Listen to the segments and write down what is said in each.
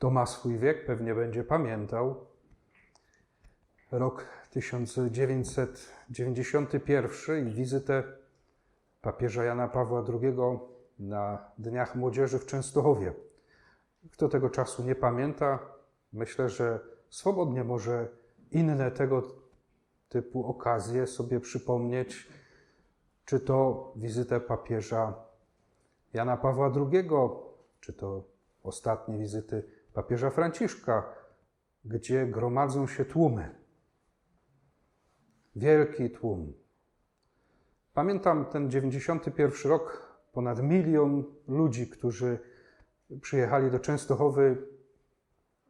Kto ma swój wiek, pewnie będzie pamiętał rok 1991 i wizytę papieża Jana Pawła II na Dniach Młodzieży w Częstochowie. Kto tego czasu nie pamięta, myślę, że swobodnie może inne tego typu okazje sobie przypomnieć, czy to wizytę papieża Jana Pawła II, czy to ostatnie wizyty papieża Franciszka, gdzie gromadzą się tłumy. Wielki tłum. Pamiętam ten 91 rok, ponad milion ludzi, którzy przyjechali do Częstochowy.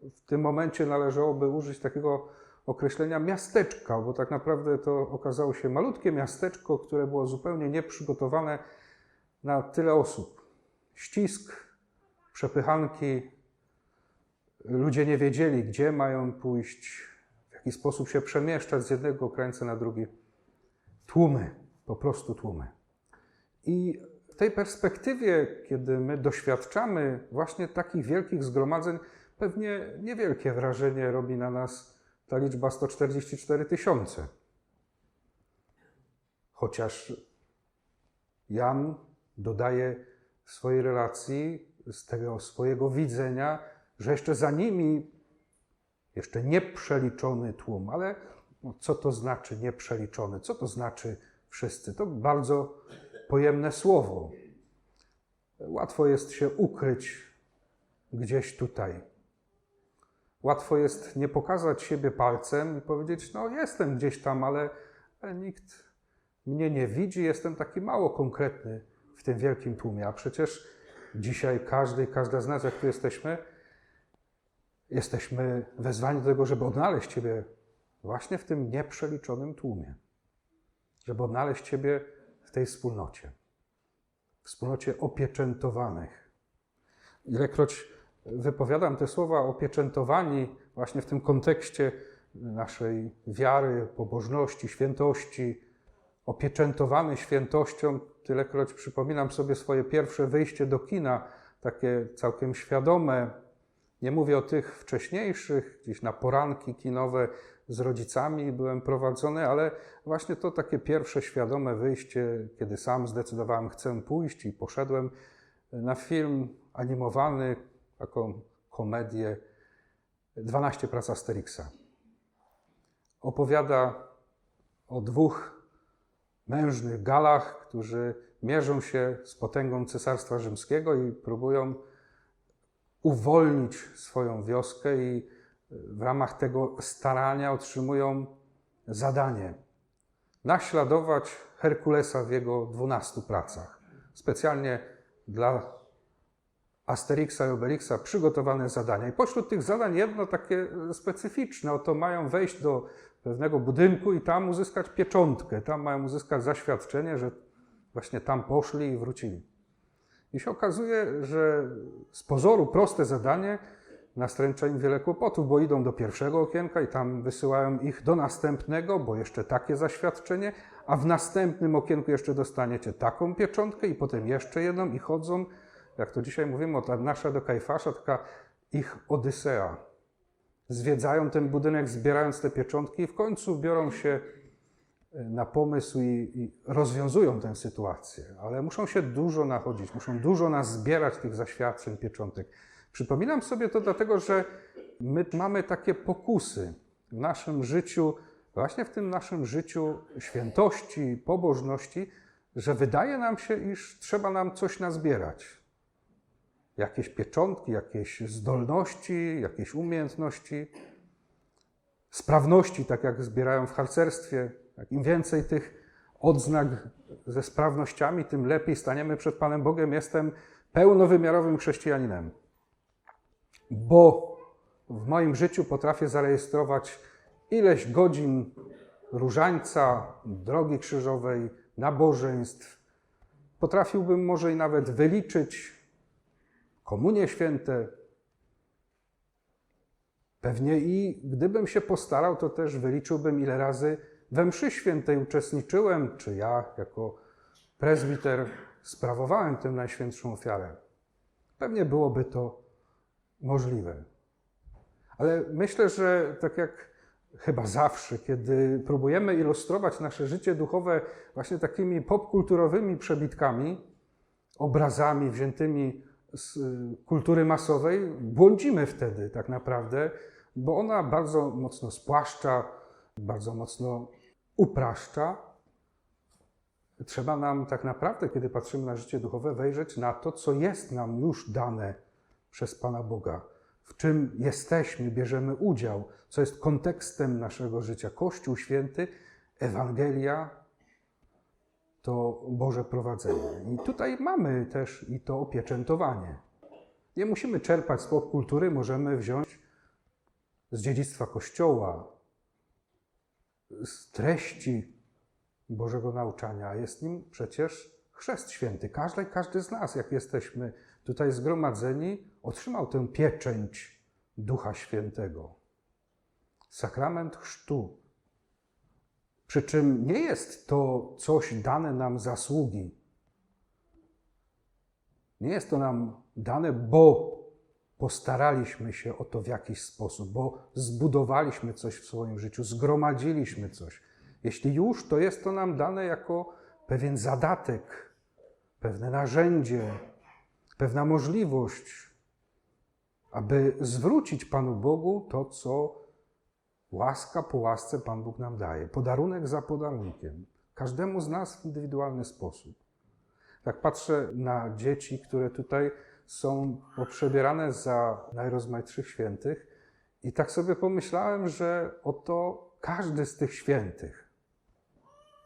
W tym momencie należałoby użyć takiego określenia miasteczka, bo tak naprawdę to okazało się malutkie miasteczko, które było zupełnie nieprzygotowane na tyle osób. Ścisk, przepychanki, ludzie nie wiedzieli, gdzie mają pójść, w jaki sposób się przemieszczać z jednego krańca na drugi. Tłumy, po prostu tłumy. I w tej perspektywie, kiedy my doświadczamy właśnie takich wielkich zgromadzeń, pewnie niewielkie wrażenie robi na nas ta liczba 144 tysiące. Chociaż Jan dodaje w swojej relacji z tego swojego widzenia, że jeszcze za nimi jeszcze nieprzeliczony tłum. Ale no, co to znaczy nieprzeliczony? Co to znaczy wszyscy? To bardzo pojemne słowo. Łatwo jest się ukryć gdzieś tutaj. Łatwo jest nie pokazać siebie palcem i powiedzieć: No, jestem gdzieś tam, ale, nikt mnie nie widzi, jestem taki mało konkretny w tym wielkim tłumie. A przecież dzisiaj każdy i każda z nas, jak tu jesteśmy, jesteśmy wezwani do tego, żeby odnaleźć Ciebie właśnie w tym nieprzeliczonym tłumie. Żeby odnaleźć Ciebie w tej wspólnocie. Wspólnocie opieczętowanych. Ilekroć wypowiadam te słowa opieczętowani właśnie w tym kontekście naszej wiary, pobożności, świętości, opieczętowany świętością, tylekroć przypominam sobie swoje pierwsze wyjście do kina, takie całkiem świadome. Nie mówię o tych wcześniejszych, gdzieś na poranki kinowe z rodzicami byłem prowadzony, ale właśnie to takie pierwsze świadome wyjście, kiedy sam zdecydowałem, chcę pójść i poszedłem na film animowany, taką komedię 12 prac Asterixa. Opowiada o dwóch mężnych galach, którzy mierzą się z potęgą Cesarstwa Rzymskiego i próbują uwolnić swoją wioskę i w ramach tego starania otrzymują zadanie naśladować Herkulesa w jego dwunastu pracach. Specjalnie dla Asterixa i Obelixa przygotowane zadania. I pośród tych zadań jedno takie specyficzne, oto mają wejść do pewnego budynku i tam uzyskać pieczątkę, tam mają uzyskać zaświadczenie, że właśnie tam poszli i wrócili. I się okazuje, że z pozoru proste zadanie nastręcza im wiele kłopotów, bo idą do pierwszego okienka i tam wysyłają ich do następnego, bo jeszcze takie zaświadczenie, a w następnym okienku jeszcze dostaniecie taką pieczątkę i potem jeszcze jedną i chodzą jak to dzisiaj mówimy, od Arnasza do Kajfasza, taka ich odysea. Zwiedzają ten budynek, zbierając te pieczątki i w końcu biorą się na pomysł i, i rozwiązują tę sytuację. Ale muszą się dużo nachodzić, muszą dużo nas zbierać tych zaświadczeń, pieczątek. Przypominam sobie to dlatego, że my mamy takie pokusy w naszym życiu, właśnie w tym naszym życiu świętości, pobożności, że wydaje nam się, iż trzeba nam coś nazbierać jakieś pieczątki, jakieś zdolności, jakieś umiejętności, sprawności, tak jak zbierają w harcerstwie. Im więcej tych odznak ze sprawnościami, tym lepiej staniemy przed Panem Bogiem. Jestem pełnowymiarowym chrześcijaninem, bo w moim życiu potrafię zarejestrować ileś godzin różańca, drogi krzyżowej, nabożeństw. Potrafiłbym może i nawet wyliczyć komunie święte. Pewnie i gdybym się postarał, to też wyliczyłbym, ile razy we mszy świętej uczestniczyłem, czy ja jako prezbiter sprawowałem tę najświętszą ofiarę. Pewnie byłoby to możliwe. Ale myślę, że tak jak chyba zawsze, kiedy próbujemy ilustrować nasze życie duchowe właśnie takimi popkulturowymi przebitkami, obrazami wziętymi z y, kultury masowej, błądzimy wtedy tak naprawdę, bo ona bardzo mocno spłaszcza, bardzo mocno upraszcza. Trzeba nam tak naprawdę, kiedy patrzymy na życie duchowe, wejrzeć na to, co jest nam już dane przez Pana Boga, w czym jesteśmy, bierzemy udział, co jest kontekstem naszego życia. Kościół święty, Ewangelia to Boże prowadzenie. I tutaj mamy też i to opieczętowanie. Nie musimy czerpać z popkultury, możemy wziąć z dziedzictwa Kościoła, z treści Bożego nauczania, a jest nim przecież chrzest święty. Każdy, każdy z nas, jak jesteśmy tutaj zgromadzeni, otrzymał tę pieczęć Ducha Świętego. Sakrament chrztu. Przy czym nie jest to coś dane nam zasługi. Nie jest to nam dane, bo postaraliśmy się o to w jakiś sposób, bo zbudowaliśmy coś w swoim życiu, zgromadziliśmy coś. Jeśli już, to jest to nam dane jako pewien zadatek, pewne narzędzie, pewna możliwość, aby zwrócić Panu Bogu to, co łaska po łasce Pan Bóg nam daje. Podarunek za podarunkiem. Każdemu z nas w indywidualny sposób. Tak patrzę na dzieci, które tutaj są poprzebierane za najrozmaitszych świętych. I tak sobie pomyślałem, że oto każdy z tych świętych,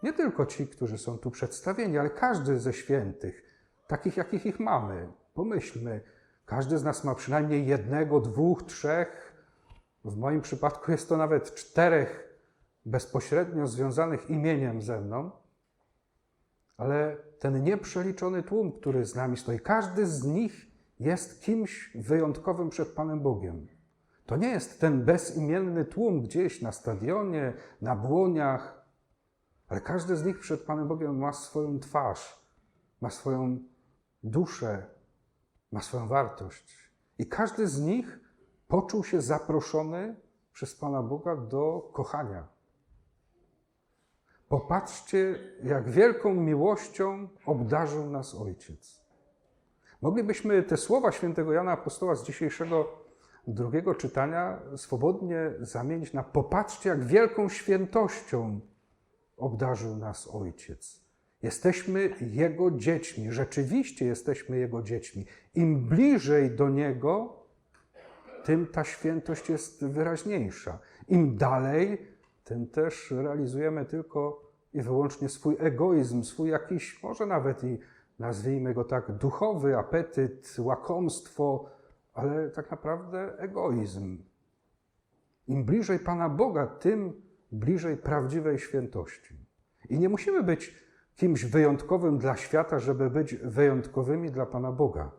nie tylko ci, którzy są tu przedstawieni, ale każdy ze świętych, takich jakich ich mamy, pomyślmy, każdy z nas ma przynajmniej jednego, dwóch, trzech, w moim przypadku jest to nawet czterech bezpośrednio związanych imieniem ze mną, ale ten nieprzeliczony tłum, który z nami stoi, każdy z nich jest kimś wyjątkowym przed Panem Bogiem. To nie jest ten bezimienny tłum gdzieś na stadionie, na błoniach, ale każdy z nich przed Panem Bogiem ma swoją twarz, ma swoją duszę, ma swoją wartość. I każdy z nich poczuł się zaproszony przez Pana Boga do kochania. Popatrzcie, jak wielką miłością obdarzył nas Ojciec. Moglibyśmy te słowa świętego Jana Apostoła z dzisiejszego drugiego czytania swobodnie zamienić na popatrzcie, jak wielką świętością obdarzył nas Ojciec. Jesteśmy Jego dziećmi, rzeczywiście jesteśmy Jego dziećmi. Im bliżej do Niego, tym ta świętość jest wyraźniejsza. Im dalej, tym też realizujemy tylko i wyłącznie swój egoizm, swój jakiś, może nawet i nazwijmy go tak, duchowy apetyt, łakomstwo, ale tak naprawdę egoizm. Im bliżej Pana Boga, tym bliżej prawdziwej świętości. I nie musimy być kimś wyjątkowym dla świata, żeby być wyjątkowymi dla Pana Boga.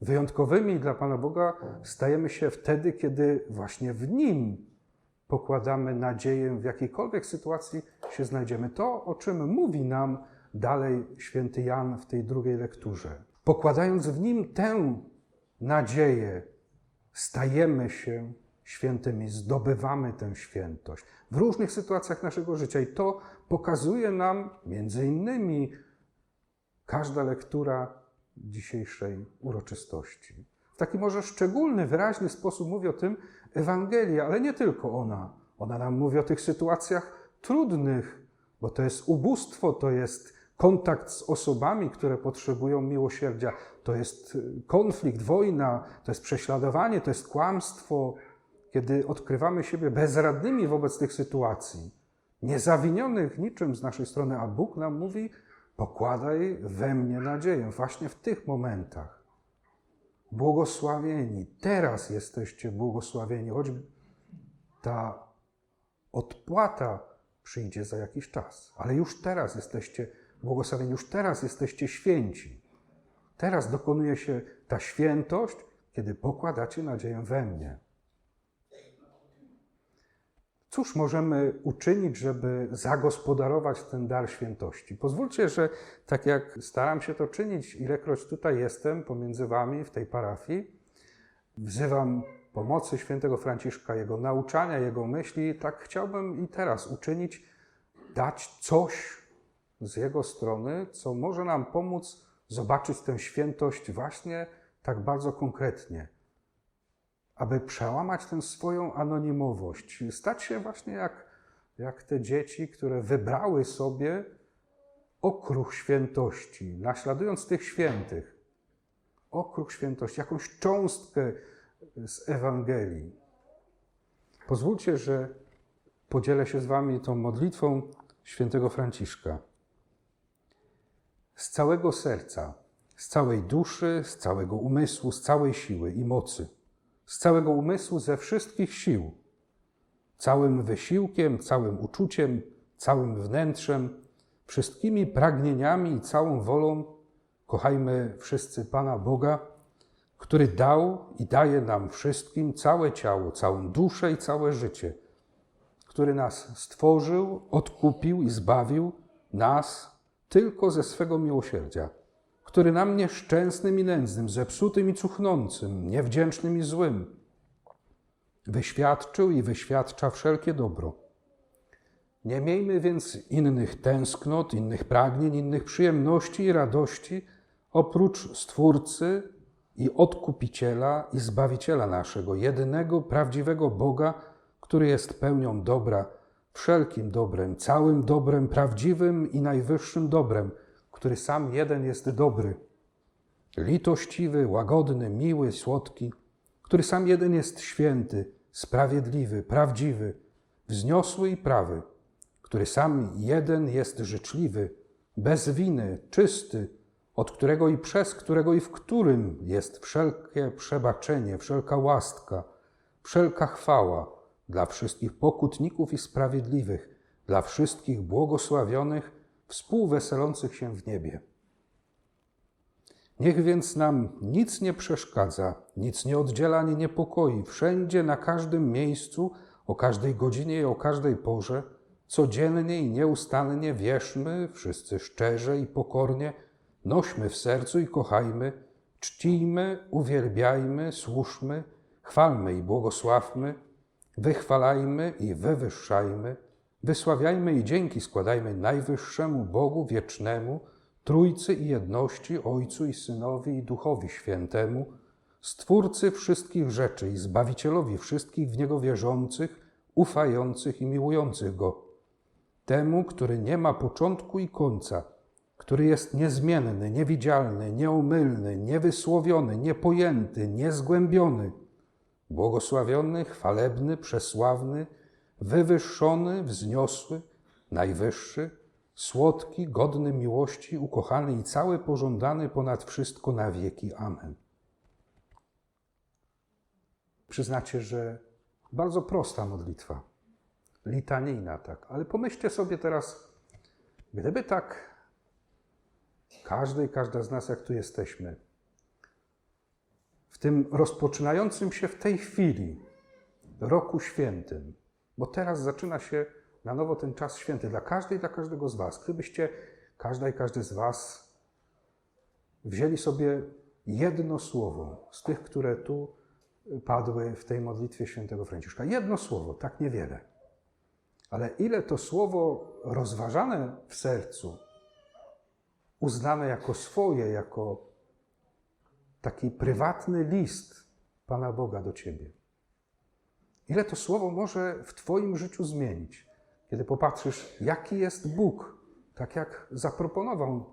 Wyjątkowymi dla Pana Boga stajemy się wtedy, kiedy właśnie w Nim pokładamy nadzieję w jakiejkolwiek sytuacji się znajdziemy. To, o czym mówi nam dalej święty Jan w tej drugiej lekturze. Pokładając w Nim tę nadzieję, stajemy się świętymi, zdobywamy tę świętość w różnych sytuacjach naszego życia. I to pokazuje nam między innymi każda lektura dzisiejszej uroczystości. W taki może szczególny, wyraźny sposób mówi o tym Ewangelia, ale nie tylko ona. Ona nam mówi o tych sytuacjach trudnych, bo to jest ubóstwo, to jest kontakt z osobami, które potrzebują miłosierdzia, to jest konflikt, wojna, to jest prześladowanie, to jest kłamstwo, kiedy odkrywamy siebie bezradnymi wobec tych sytuacji, niezawinionych niczym z naszej strony, a Bóg nam mówi: pokładaj we mnie nadzieję, właśnie w tych momentach. Błogosławieni, teraz jesteście błogosławieni, choć ta odpłata przyjdzie za jakiś czas, ale już teraz jesteście błogosławieni, już teraz jesteście święci. Teraz dokonuje się ta świętość, kiedy pokładacie nadzieję we mnie. Cóż możemy uczynić, żeby zagospodarować ten dar świętości? Pozwólcie, że tak jak staram się to czynić, ilekroć tutaj jestem pomiędzy Wami w tej parafii, wzywam pomocy świętego Franciszka, jego nauczania, jego myśli. Tak chciałbym i teraz uczynić, dać coś z jego strony, co może nam pomóc zobaczyć tę świętość właśnie tak bardzo konkretnie. Aby przełamać tę swoją anonimowość, stać się właśnie jak, jak te dzieci, które wybrały sobie okruch świętości, naśladując tych świętych. Okruch świętości, jakąś cząstkę z Ewangelii. Pozwólcie, że podzielę się z Wami tą modlitwą świętego Franciszka. Z całego serca, z całej duszy, z całego umysłu, z całej siły i mocy, z całego umysłu, ze wszystkich sił, całym wysiłkiem, całym uczuciem, całym wnętrzem, wszystkimi pragnieniami i całą wolą kochajmy wszyscy Pana Boga, który dał i daje nam wszystkim całe ciało, całą duszę i całe życie, który nas stworzył, odkupił i zbawił nas tylko ze swego miłosierdzia, który nam nieszczęsnym i nędznym, zepsutym i cuchnącym, niewdzięcznym i złym wyświadczył i wyświadcza wszelkie dobro. Nie miejmy więc innych tęsknot, innych pragnień, innych przyjemności i radości, oprócz Stwórcy i Odkupiciela i Zbawiciela naszego, jedynego prawdziwego Boga, który jest pełnią dobra, wszelkim dobrem, całym dobrem, prawdziwym i najwyższym dobrem, który sam jeden jest dobry, litościwy, łagodny, miły, słodki, który sam jeden jest święty, sprawiedliwy, prawdziwy, wzniosły i prawy, który sam jeden jest życzliwy, bez winy, czysty, od którego i przez którego i w którym jest wszelkie przebaczenie, wszelka łaska, wszelka chwała dla wszystkich pokutników i sprawiedliwych, dla wszystkich błogosławionych, współweselących się w niebie. Niech więc nam nic nie przeszkadza, nic nie oddziela ani niepokoi, wszędzie, na każdym miejscu, o każdej godzinie i o każdej porze, codziennie i nieustannie wierzmy, wszyscy szczerze i pokornie, nośmy w sercu i kochajmy, czcijmy, uwielbiajmy, służmy, chwalmy i błogosławmy, wychwalajmy i wywyższajmy, wysławiajmy i dzięki składajmy najwyższemu Bogu wiecznemu, Trójcy i jedności, Ojcu i Synowi i Duchowi Świętemu, Stwórcy wszystkich rzeczy i Zbawicielowi wszystkich w Niego wierzących, ufających i miłujących Go. Temu, który nie ma początku i końca, który jest niezmienny, niewidzialny, nieomylny, niewysłowiony, niepojęty, niezgłębiony, błogosławiony, chwalebny, przesławny, wywyższony, wzniosły, najwyższy, słodki, godny miłości, ukochany i cały pożądany ponad wszystko na wieki. Amen. Przyznacie, że bardzo prosta modlitwa, litanijna, tak, ale pomyślcie sobie teraz, gdyby tak każdy i każda z nas, jak tu jesteśmy, w tym rozpoczynającym się w tej chwili roku świętym, bo teraz zaczyna się na nowo ten czas święty dla każdej i dla każdego z Was. Gdybyście, każda i każdy z Was, wzięli sobie jedno słowo z tych, które tu padły w tej modlitwie świętego Franciszka. Jedno słowo, tak niewiele. Ale ile to słowo rozważane w sercu, uznane jako swoje, jako taki prywatny list Pana Boga do Ciebie. Ile to słowo może w Twoim życiu zmienić? Kiedy popatrzysz, jaki jest Bóg, tak jak zaproponował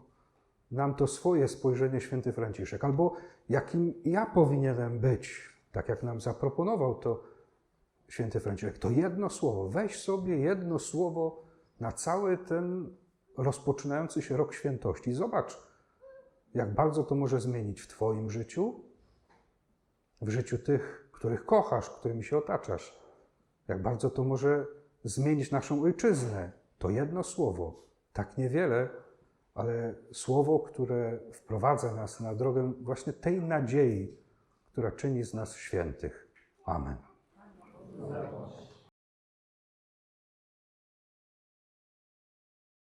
nam to swoje spojrzenie święty Franciszek, albo jakim ja powinienem być, tak jak nam zaproponował to święty Franciszek, to jedno słowo, weź sobie jedno słowo na cały ten rozpoczynający się rok świętości. Zobacz, jak bardzo to może zmienić w Twoim życiu, w życiu tych, których kochasz, którymi się otaczasz. Jak bardzo to może zmienić naszą ojczyznę. To jedno słowo, tak niewiele, ale słowo, które wprowadza nas na drogę właśnie tej nadziei, która czyni z nas świętych. Amen.